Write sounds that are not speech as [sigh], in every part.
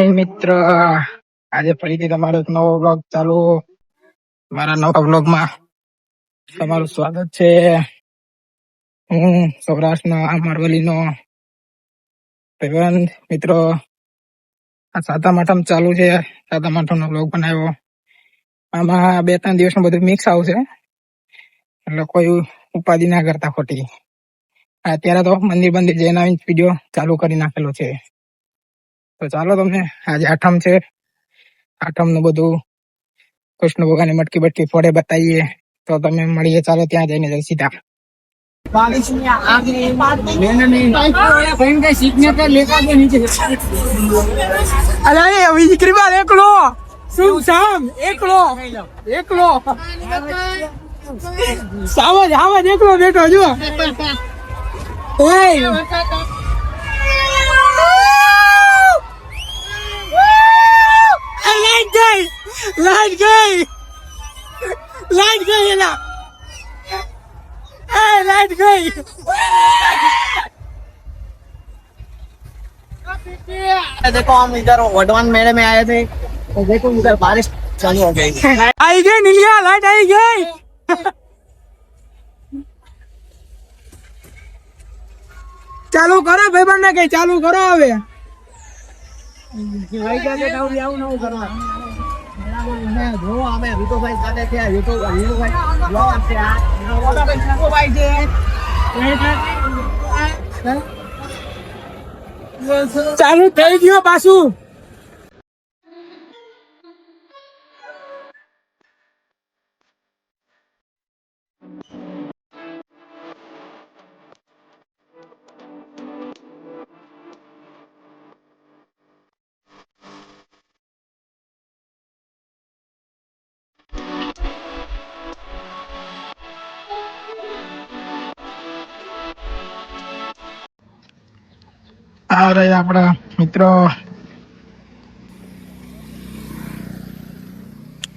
હે મિત્ર, આજે ફરીથી તમારો નવો બ્લોગ ચાલુ મારા નવા બ્લોગમાં તમારું સ્વાગત છે. હું સૌરાષ્ટ્રનો અમરવલીનો ભાઈબંધ મિત્રો, આ સાતમ આઠમ ચાલુ છે. સાતમ આઠમનો બ્લોગ બનાવ્યો. આમાં બે ત્રણ દિવસનું બધું મિક્સ આવશે. એટલે કોઈ ઉપાધિ ના કરતા ખોટી. અત્યારે તો મંદિર બંદિર જઈને આવીને વીડિયો ચાલુ કરી નાખેલો છે. તો ચાલો તમને આજે આઠમ છે. આઠમનું બધું કૃષ્ણ ભગવાન મટકી બટકી ફોડે બતાવીએ. તો તમે મળીએ, ચાલો ત્યાં જઈને જઈ સીધા અરે વિક્રી બાર એકલો. શું શામ એકલો. એકલો. સાવજ બેઠો જો. ઓય. લાઈટ ગઈ લાઈટ ગઈ લાઈટ ગઈ એના એ લાઈટ ગઈ देखो हम इधर वडवान मेले में आए थे तो देखो इधर बारिश चालू हो गई આવી ગઈ નીલિયા લાઈટ આવી ગઈ ચાલુ કરો ભાઈબંધ ને કઈ ચાલુ કરો હવે જો અમે વિટોભાઈ સાથે છે વિટો વિટોભાઈ બ્લોગ છે આ વિટોભાઈ છે. ચાલુ થઈ ગયો પાછું. આ રહ્યા આપણા મિત્રો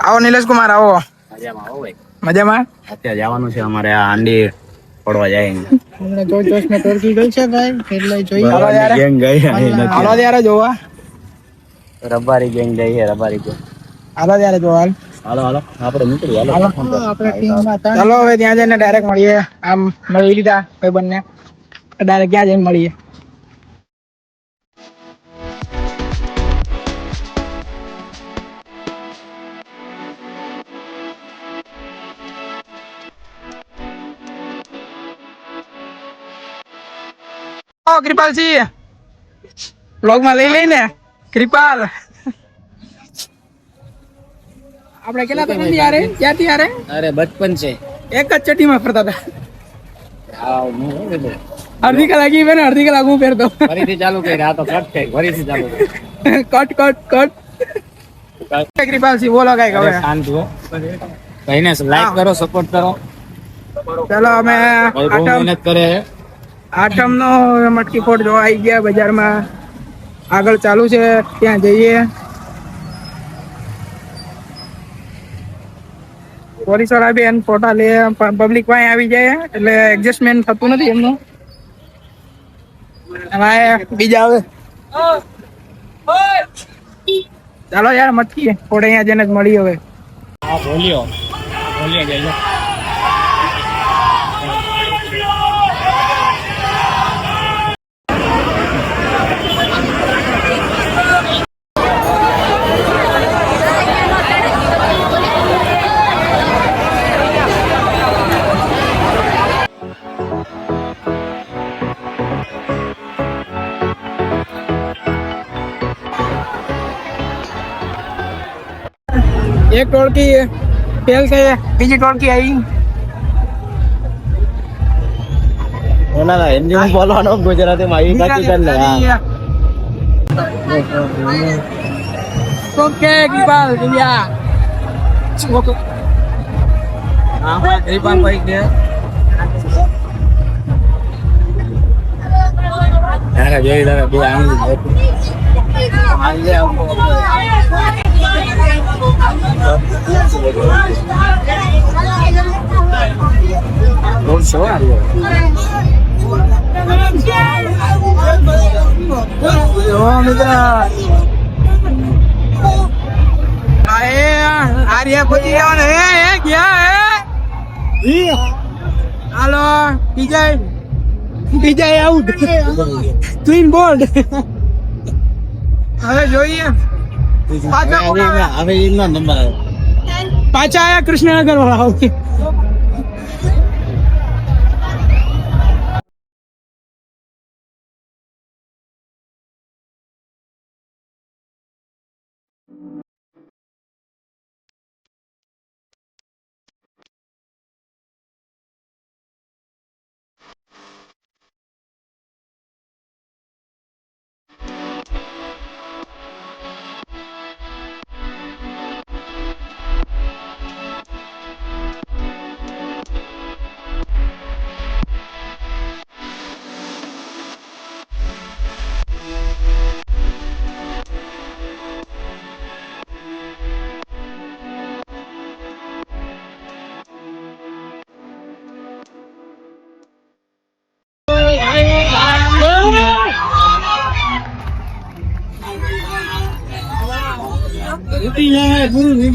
આવો નિલેશ કુમાર આવો મજામાં આવો ભાઈ મજામાં અત્યારે જવાનું છે અમારે આ હાંડી પડવા જાય જોશ જોશ ને ટોળકી ગઈ છે ભાઈ એટલે જોઈ આવો યાર ગેંગ ગઈ આવો યાર જોવા રબારી ગેંગ ગઈ છે રબારી ગેંગ હાલો ત્યારે જોવા હાલ. હાલો હાલો આપણે નીકળીએ હાલો ચાલો હવે ત્યાં જઈને ડાયરેક્ટ મળીએ આમ મળી લીધા ભાઈ બંને ડાયરેક્ટ ક્યાં જઈને મળીએ કૃપાલજી બ્લોગમાં લઈ લઈને કૃપાલ આપણે કેટલા હતા યારે ક્યાંથી યારે અરે બચપન છે. એક જ ચટીમાં ફરતા હતા? અડધી કલાક ઈ બેન અડધી કલાક હું પહેરતો. ફરીથી ચાલુ કરી આ તો કટ થઈ ફરીથી ચાલુ કટ કટ કટ કૃપાલજી બોલો કઈ હવે. શાંત હો. ભાઈને લાઈક કરો સપોર્ટ કરો. ચલો અમે ભાઈ મહેનત કરે આઠમ નો મટકી ફોડ જોવા આવી ગયા. બજારમાં આગળ ચાલુ છે. ત્યાં જઈએ. પોલીસવાળા બી એને ફોટા લે. પબ્લિક પાસે આવી જાય. એટલે એડજસ્ટમેન્ટ થતું નથી એમનું. એમાં બીજા આવે ચાલો યાર મટકી ફોડ અહીંયા જઈને જ મળી હવે. હા, બોલ્યો. બોલ્યો જઈ એક ટોળકી ફેલ થઈ બીજી ટોળકી આવી ના ના હિન્દી માં બોલવાનો ગુજરાતી માં એ કાચી કરી લે હા. ઓકે કૃપાલ ઇન્ડિયા હા ભાઈ ગરીબાન ભાઈ કે અરે જોઈ લે બે આંગળી Non so આર્યા પછી આવને એ ગયા હે હાલો બીજા બીજા આઉટ. ક્લીન બોલ્ડ હવે જોઈએ. પાછા કોણ આવે? હવે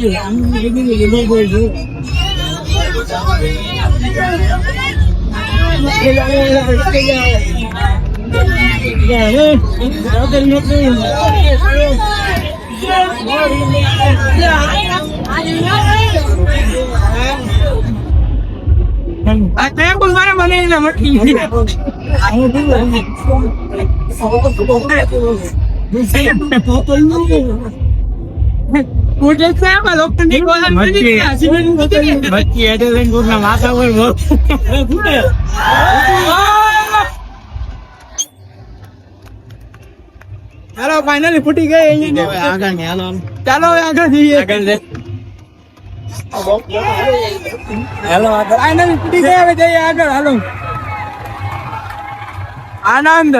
gidiyor. Annem eve gidiyor. Yemeği koydu. Atayım bunlara bana inanmak iyi. Ayıp. Fotoğrafı fotoğrafı. Sen fotoğrafı ઉઠે છે આમાં લોકો ની કોલમ નથી બચ્ચી હેડે લઈને ગુરના માથા પર બહુ હાલો ફાઇનલી ફૂટી ગઈ આગળ ને હાલો ચાલો આગળ જઈએ. આગળ જઈએ. હેલો આગળ. ફૂટી ગયા હવે જઈએ આગળ. હાલો. આનંદ.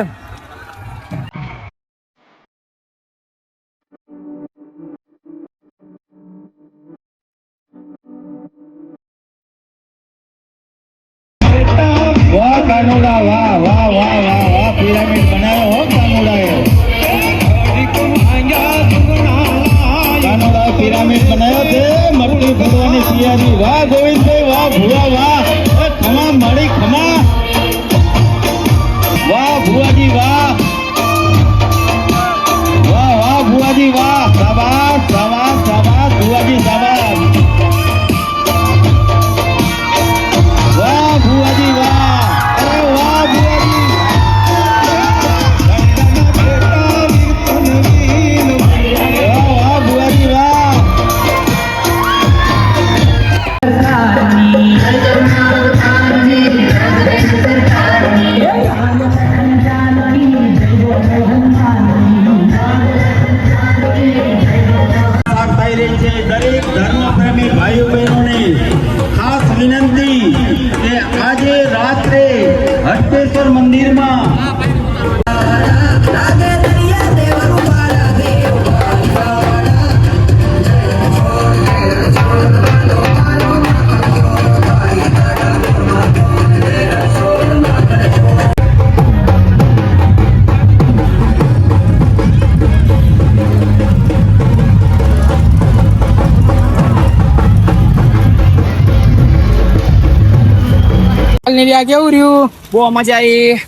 નિર્યા કેવું રહ્યું? બહુ મજા આવી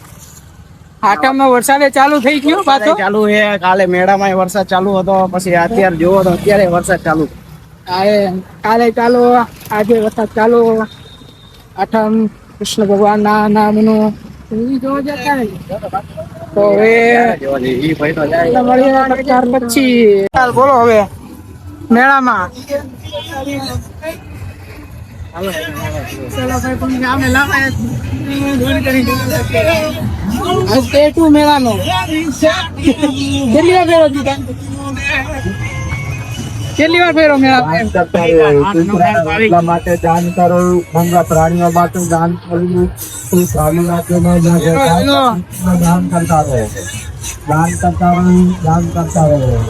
આટામાં વરસાદે ચાલુ થઈ ગયો પાછો? ચાલુ છે. કાલે મેળામાં વરસાદ ચાલુ હતો પછી અત્યારે જોવો તો અત્યારે વરસાદ ચાલુ. કાલે કાલે ચાલુ આજે વરસાદ ચાલુ. આઠમ કૃષ્ણ ભગવાન ના નામનું ને. તો હવે બોલો હવે. મેળામાં. મેળાનો કેટલી વાર ફેરો જીતા કેટલી વાર ફેરો મેળા માટે દાન કરો ભંગા પ્રાણીઓ માટે દાન કરવું સ્વામી દાન કરતા રહો. દાન કરતા રહો. દાન કરતા રહો.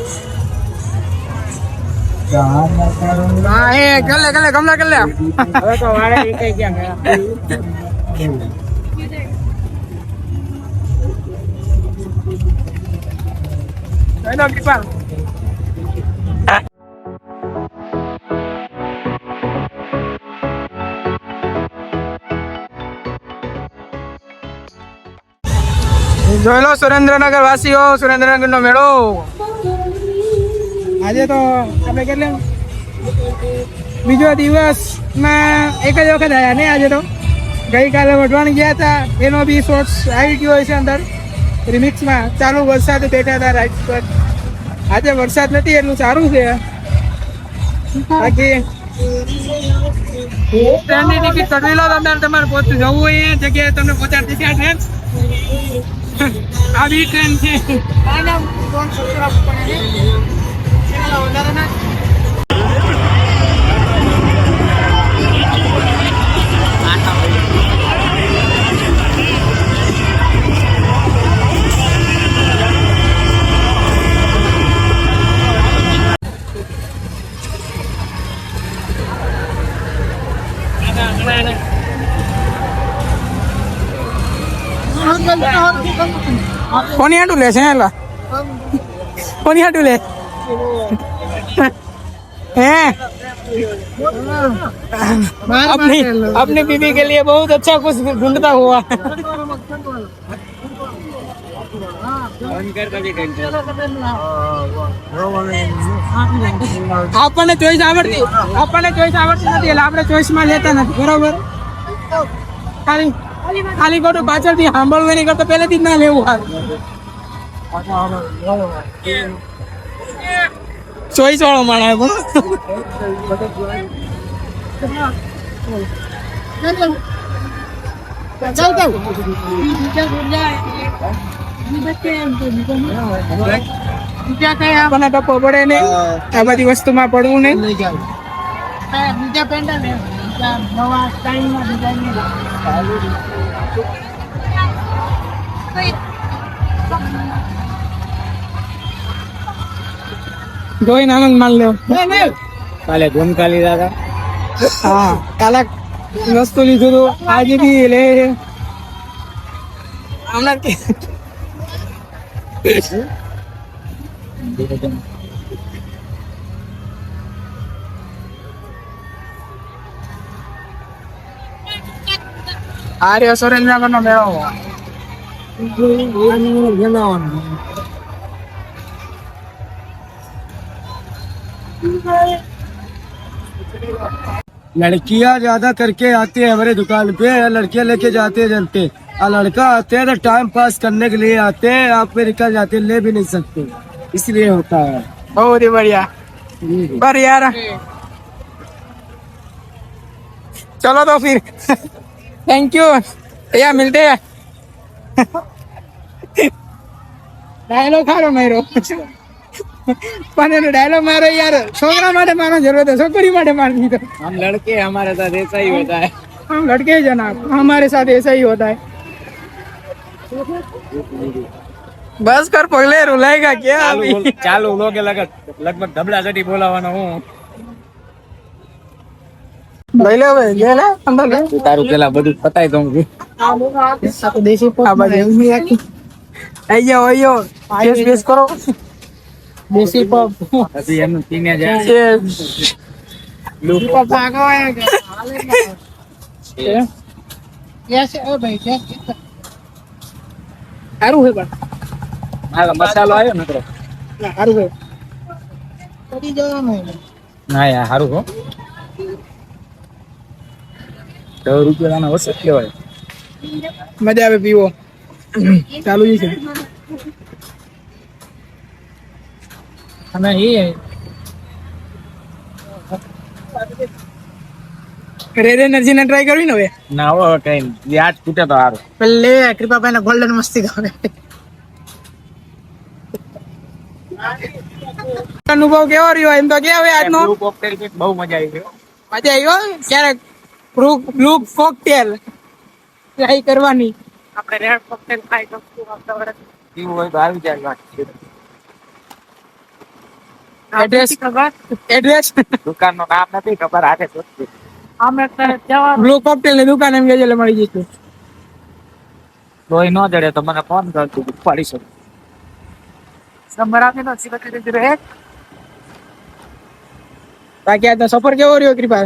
જોઈ લો સુરેન્દ્રનગર વાસીઓ સુરેન્દ્રનગર નો મેળો. આજે તો આપણે કેટલે બીજો દિવસમાં એક જ વખત આવ્યા ને આજે તો. ગઈકાલે વઢવાણ ગયા હતા, એનો બી શોર્ટ્સ આવી ગયો છે અંદર. રિમિક્સમાં ચાલુ વરસાદ બેઠા હતા રાઈટ પર. આજે વરસાદ નથી, એટલું સારું છે. બાકી ટ્રેનની ટિકિટ કઢવી લો તમે, તમારે પોતે જવું હોય એ જગ્યાએ તમને પહોંચાડી દીધી આ ટ્રેન. [laughs] આવી ટ્રેન છે. કોની હાટું લે છે એલા કોની હાટું લે हैं अपनी अपनी बीबी के लिए बहुत अच्छा कुछ ढूंढता हुआ આપણને ચોઈસ આવડતી આપણને ચોઈસ આવડતી નથી એટલે આપણે ચોઈસ માં લેતા નથી બરોબર ખાલી ખાલી ખોટું પાછળથી સાંભળવું એની કરતા પહેલેથી જ ના લેવું સારું ચોઈસ વાળો માણસ પણ આપણને ટપ્પો પડે નહીં. આ બધી વસ્તુમાં પડવું નહીં. બીજા પેન્ડા ને નવા ડિઝાઇન જોઈને આનંદ માન લેવો. કાલે ઝુમકા લીધા હતા. હા કાલે વસ્તુ લીધું હતું આજે બી લે. હમણાં કે આ રહ્યો સુરેન્દ્રનગર નો મેળો लड़कियाँ ज़्यादा करके आती है हमारे दुकान पे लड़कियाँ लेके जाते हैं जनते। और लड़का आते हैं तो टाइम पास करने के लिए आते हैं आप में निकल जाते ले भी नहीं सकते। इसलिए होता है। बहुत ही बढ़िया। बढ़िया चलो तो फिर। थैंक यू भैया मिलते हैं। डायलॉग खा रहा मेरे પણ એનો ડાયલોગ મારો યાર છોકરા માટે મારો જરૂર હતો છોકરી માટે માર દીધો हम लड़के हमारे साथ ऐसा ही होता है हम लड़के ही जनाब हमारे साथ ऐसा ही होता है बस कर पगले रुलाएगा क्या अभी? ચાલુ લોકે લગભગ ધબલા ચડી બોલાવાનો હું લઈ લે હવે લે લે અંદર લે તારું પેલા બધું પતાઈ દઉં છું આ તો દેશી પપ આ બાજુ એવી આખી આઈ જાઓ આઈ જાઓ બેસ બેસ કરો દેશી પપ પછી એમનું પીને જાય. Cheers. પપ આગો આયા કે. એ? યસ ઓ ભાઈ યસ સારું છે મસાલો આવ્યો નકરો ના, જવાનું ના યાર હારું હો. દસ રૂપિયાના ઓછો કહેવાય. મજા આવે પીવો. ચાલુ છે. અને એ રેડ એનર્જી ને ટ્રાય કરવી ને હવે? ના હવે કઈ વ્યાજ તૂટે તો સારું. પેલે કૃપાભાઈ ને ગોલ્ડન મસ્તી ગમે અનુભવ કેવો રહ્યો? એમ તો કે હવે આજનો? બ્લુ કોકટેલ બહુ મજા આવી ગયો મજા આવ્યો ક્યારેક બ્લુ કોકટેલ ટ્રાય કરવાની. આપણે રેડ કોકટેલ ખાઈ તો શું આવતા વર્ષ પીવું હોય તો આવી જાય વાત એડ્રેસ એડ્રેસ દુકાનનું નામ નથી ખબર શોધતી અમે બ્લુ કોકટેલની દુકાન એમ કે એટલે મળી જઈશું. તોય ન જડે તો મને ફોન કરજો ઉપાડી શકું. નંબર આપી દો સિલેક્ટ કરી દીધો બાકી આજનો સફર કેવો રહ્યો કૃપા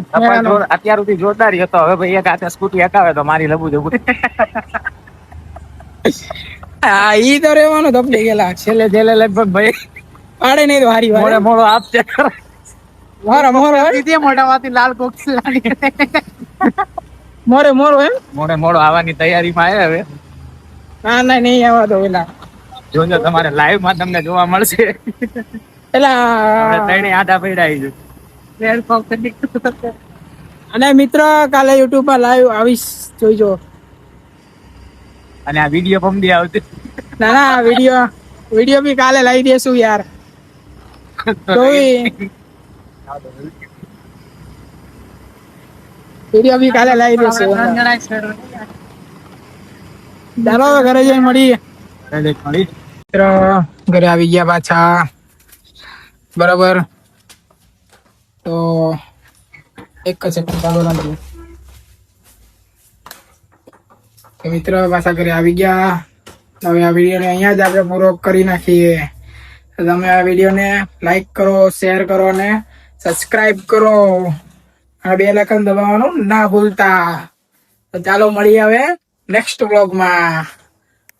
અત્યાર સુધી જોરદાર હતો હવે ભાઈ એક હાથે સ્કૂટી હકાવે તો મારી લબુ જબુ. [laughs] હા ઈ તો રેવાનો ધપડી ગયેલા. છેલ્લે છેલ્લે લગભગ ભાઈ પાડે નહીં તો હારી મોડે મોડો કર. મોરો મોરો સીધે મોઢામાંથી લાલ કોક્સ લાગી. મોરે મોરો એમ? મોડે મોડો આવવાની તૈયારીમાં આવે હવે. ના ના નહીં આવવા દો એલા જોજો તમારે લાઈવમાં તમને જોવા મળશે. એલા પેલા આડા આધા પડ્યા આવી રેડ કોક નીકળે. અને મિત્રો કાલે યુટ્યુબમાં લાઈવ આવીશ. જોઈજો. અને આ વીડિયો પમદી આવતી ના ના વીડિયો વીડિયો બી કાલે લાવી દેશું યાર. વીડિયો બી કાલે લાવી દેશું. ચાલો ઘરે જઈ મળીએ મળી મિત્ર ઘરે આવી ગયા પાછા બરાબર તો એક જ ચાલુ રાખજો મિત્ર પાછા ઘરે આવી ગયા હવે આ વિડીયોને અહીંયા જ આપણે પૂરો કરી નાખીએ તમે આ વિડીયોને લાઈક કરો શેર કરો અને સબસ્ક્રાઇબ કરો. અને બે લખન દબાવવાનું ના ભૂલતા. તો ચાલો મળીએ હવે નેક્સ્ટ વ્લોગમાં